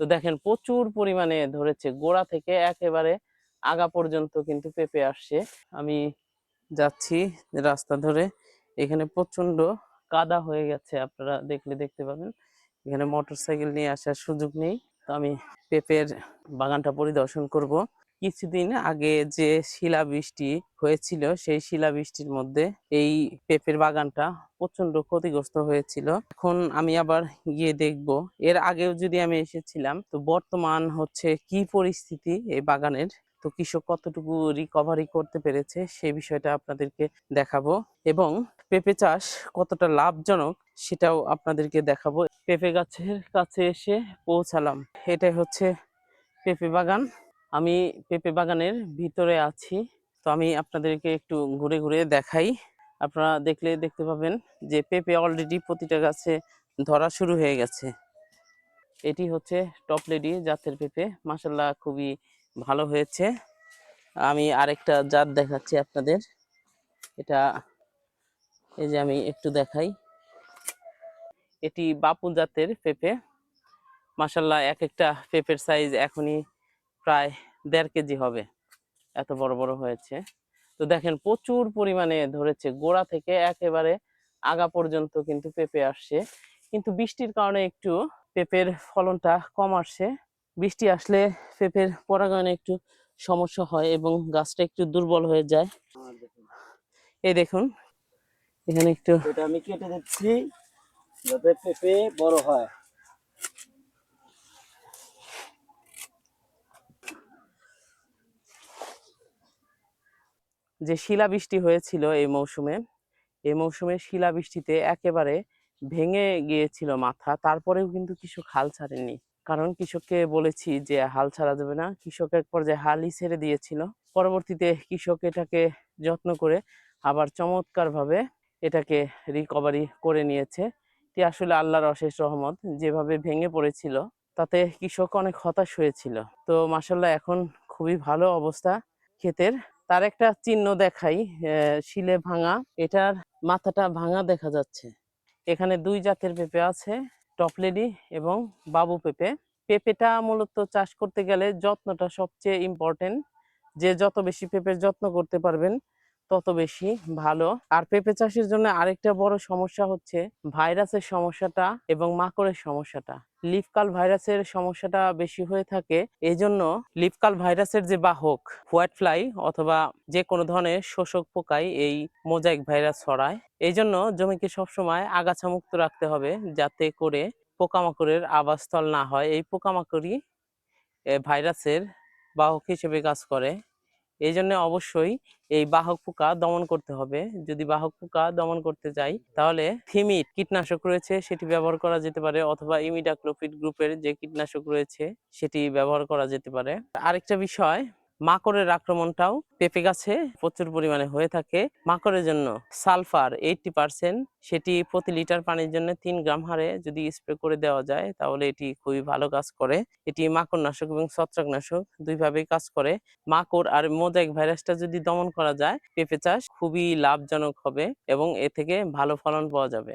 তো দেখেন প্রচুর পরিমাণে ধরেছে, গোড়া থেকে একেবারে আগা পর্যন্ত কিন্তু পেঁপে আসছে। আমি যাচ্ছি রাস্তা ধরে, এখানে প্রচণ্ড কাদা হয়ে গেছে, আপনারা দেখলে দেখতে পাবেন। এখানে মোটরসাইকেল নিয়ে আসার সুযোগ নেই, তো আমি পেঁপের বাগানটা পরিদর্শন করব। কিছুদিন আগে যে শিলাবৃষ্টি হয়েছিল, সেই শিলাবৃষ্টির মধ্যে এই পেঁপের বাগানটা প্রচণ্ড ক্ষতিগ্রস্ত হয়েছিল। এখন আমি আবার গিয়ে দেখব। এর আগেও যদি আমি এসেছিলাম, তো বর্তমান হচ্ছে কি পরিস্থিতি এই বাগানের? তো কৃষক কতটুকু রিকভারি করতে পেরেছে সেই বিষয়টা আপনাদেরকে দেখাবো। এবং পেঁপে চাষ কতটা লাভজনক, সেটাও আপনাদেরকে দেখাবো। পেঁপে গাছের কাছে এসে পৌঁছালাম। এটাই হচ্ছে পেঁপে বাগান। আমি পেঁপে বাগানের ভিতরে আছি। তো আমি আপনাদেরকে একটু ঘুরে ঘুরে দেখাই। আপনারা দেখলে দেখতে পাবেন যে পেঁপে অলরেডি প্রতিটা গাছে ধরা শুরু হয়ে গেছে। এটি হচ্ছে টপ লেডি জাতের পেঁপে। মাসাল্লাহ খুবই ভালো হয়েছে। আমি আরেকটা জাত দেখাচ্ছি আপনাদের। এটা এই যে আমি একটু দেখাই। এটি বাপু জাতের পেঁপে। মাসাল্লাহ এক একটা পেঁপের সাইজ এখনই প্রায় দেড় কেজি হবে। এত বড় বড় হয়েছে। তো দেখেন প্রচুর পরিমাণে ধরেছে। গোড়া থেকে একেবারে আগা পর্যন্ত কিন্তু পেঁপে আসছে। কিন্তু বৃষ্টির কারণে একটু পেঁপের ফলনটা কম আসছে। বৃষ্টি আসলে পেঁপের পরাগায়নে একটু সমস্যা হয় এবং গাছটা একটু দুর্বল হয়ে যায়। এই দেখুন এখানে একটু এটা আমি কেটে দিচ্ছি যাতে পেঁপে বড় হয়। যে শিলাবৃষ্টি হয়েছিল এই মৌসুমে এই মৌসুমে শিলাবৃষ্টিতে একেবারে ভেঙে গিয়েছিল মাথা। তারপরেও কিন্তু কৃষক হাল ছাড়েনি কারণ কৃষককে বলেছি যে হাল ছাড়া যাবে না। কৃষক এক পর্যায়ে হালই ছেড়ে দিয়েছিল। পরবর্তীতে কৃষক এটাকে যত্ন করে আবার চমৎকারভাবে এটাকে রিকভারি করে নিয়েছে। এটি আসলে আল্লাহর অশেষ রহমত, যেভাবে ভেঙে পড়েছিল, তাতে কৃষক অনেক হতাশ হয়েছিল। তো মাসাল্লাহ এখন খুবই ভালো অবস্থা। ক্ষেতের তার একটা চিহ্ন দেখাই শিলে ভাঙা। এটার মাথাটা ভাঙা দেখা যাচ্ছে। এখানে দুই জাতের পেঁপে আছে টপলেডি এবং বাবু পেঁপে। পেঁপেটা মূলত চাষ করতে গেলে যত্নটা সবচেয়ে ইম্পর্টেন্ট যে যত বেশি পেঁপের যত্ন করতে পারবেন তত বেশি ভালো। আর পেঁপে চাষের জন্য আরেকটা বড় সমস্যা হচ্ছে ভাইরাসের সমস্যাটা এবং মাকড়ের সমস্যাটা। লিফকাল ভাইরাসের সমস্যাটা বেশি হয়ে থাকে। এই জন্য লিফকাল ভাইরাসের যে বাহক, হোয়াইট ফ্লাই অথবা যে কোনো ধরনের শোষক পোকাই এই মোজাইক ভাইরাস ছড়ায়। এই জন্য জমিকে সবসময় আগাছা মুক্ত রাখতে হবে যাতে করে পোকামাকড়ের আবাসস্থল না হয়। এই পোকামাকড়ই ভাইরাসের বাহক হিসেবে কাজ করে। এই জন্য অবশ্যই এই বাহক পোকা দমন করতে হবে। যদি বাহক পোকা দমন করতে যাই, তাহলে থিমিট কীটনাশক রয়েছে, সেটি ব্যবহার করা যেতে পারে, অথবা ইমিডাক্লোফিড গ্রুপের যে কীটনাশক রয়েছে, সেটি ব্যবহার করা যেতে পারে। আরেকটা বিষয় মাকড়ের আক্রমণটাও পেঁপে গাছে প্রচুর পরিমাণে হয়ে থাকে। মাকড়ের জন্য সালফার এইটটি পার্সেন্ট সেটি প্রতি লিটার পানির জন্য তিন গ্রাম হারে যদি স্প্রে করে দেওয়া যায়, তাহলে এটি খুবই ভালো কাজ করে। এটি মাকড়নাশক এবং ছত্রাকনাশক দুইভাবেই কাজ করে। মাকড় আর মোজাইক ভাইরাসটা যদি দমন করা যায়, পেঁপে চাষ খুবই লাভজনক হবে এবং এ থেকে ভালো ফলন পাওয়া যাবে।